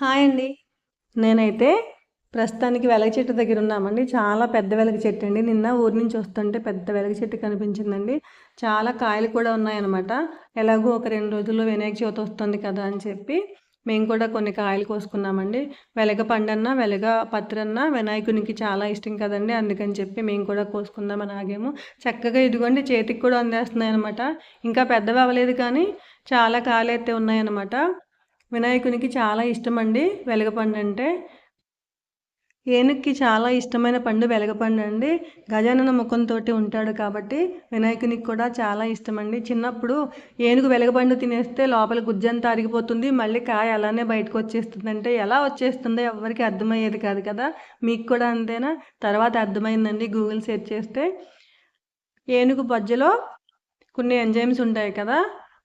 Hi అండి. నేనైతే ప్రస్తుతానికి వెలగ చెట్టు దగ్గర ఉన్నామండి. చాలా పెద్ద వెలగ చెట్టు అండి. నిన్న ఊరి నుంచి వస్తుంటే పెద్ద వెలగ చెట్టు కనిపించిందండి. చాలా కాయలు కూడా ఉన్నాయన్నమాట. ఎలాగో ఒక రెండు రోజుల్లో వినాయక చవితి వస్తుంది కదా అని చెప్పి మేము కూడా కొన్ని కాయలు కోసుకున్నామండి. వెలగ పండన్న వెలగ పత్రన్న వినాయకునికి చాలా ఇష్టం కదండి. అందుకని చెప్పి మేము కూడా కోసుకుందామని ఆగాము. చక్కగా ఇదిగోండి చేతికి కూడా అందేస్తున్నాయి అనమాట ఇంకా పెద్దవి అవ్వలేదు కానీ చాలా కాయలు అయితే ఉన్నాయన్నమాట. వినాయకునికి చాలా ఇష్టం అండి వెలగపండు అంటే ఏనుక్కి చాలా ఇష్టమైన పండు వెలగపండు అండి గజానన ముఖంతో ఉంటాడు కాబట్టి వినాయకునికి కూడా చాలా ఇష్టం అండి చిన్నప్పుడు ఏనుగు వెలగపండు తినేస్తే లోపల గుజ్జంతా అరిగిపోతుంది. మళ్ళీ కాయ అలానే బయటకు వచ్చేస్తుంది అంటే ఎలా వచ్చేస్తుందో ఎవరికి అర్థమయ్యేది కాదు కదా. మీకు కూడా అంతేనా? తర్వాత అర్థమైందండి గూగుల్ సెర్చ్ చేస్తే. ఏనుగు బజ్జలో కొన్ని ఎంజైమ్స్ ఉంటాయి కదా.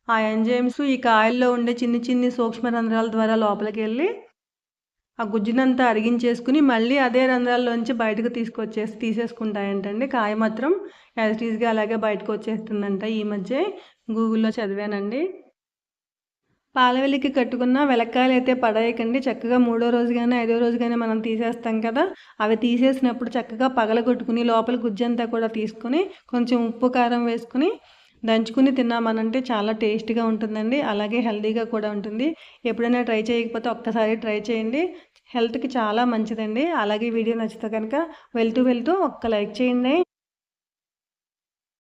ఆ ఎంజైమ్స్ ఈ కాయల్లో ఉండే చిన్ని చిన్ని సూక్ష్మ రంధ్రాల ద్వారా లోపలికి వెళ్ళి ఆ గుజ్జునంతా అరిగించేసుకుని మళ్ళీ అదే రంధ్రాల్లోంచి బయటకు తీసుకొచ్చేసి తీసేసుకుంటాయంటండి. కాయ మాత్రం యాజిటీస్గా అలాగే బయటకు వచ్చేస్తుందంట. ఈ మధ్య గూగుల్లో చదివానండి. పాలవెల్లికి కట్టుకున్న వెలక్కాయలు అయితే పడేయకండి. చక్కగా మూడో రోజు కానీ ఐదో రోజు కానీ మనం తీసేస్తాం కదా. అవి తీసేసినప్పుడు చక్కగా పగలగొట్టుకుని లోపల గుజ్జంతా కూడా తీసుకుని కొంచెం ఉప్పు కారం వేసుకుని దంచుకుని తిన్నామనంటే చాలా టేస్ట్గా ఉంటుందండి. అలాగే హెల్దీగా కూడా ఉంటుంది. ఎప్పుడైనా ట్రై చేయకపోతే ఒక్కసారి ట్రై చేయండి. హెల్త్కి చాలా మంచిదండి. అలాగే వీడియో నచ్చితే కనుక వెళ్తూ వెళ్తూ ఒక్క లైక్ చేయండి.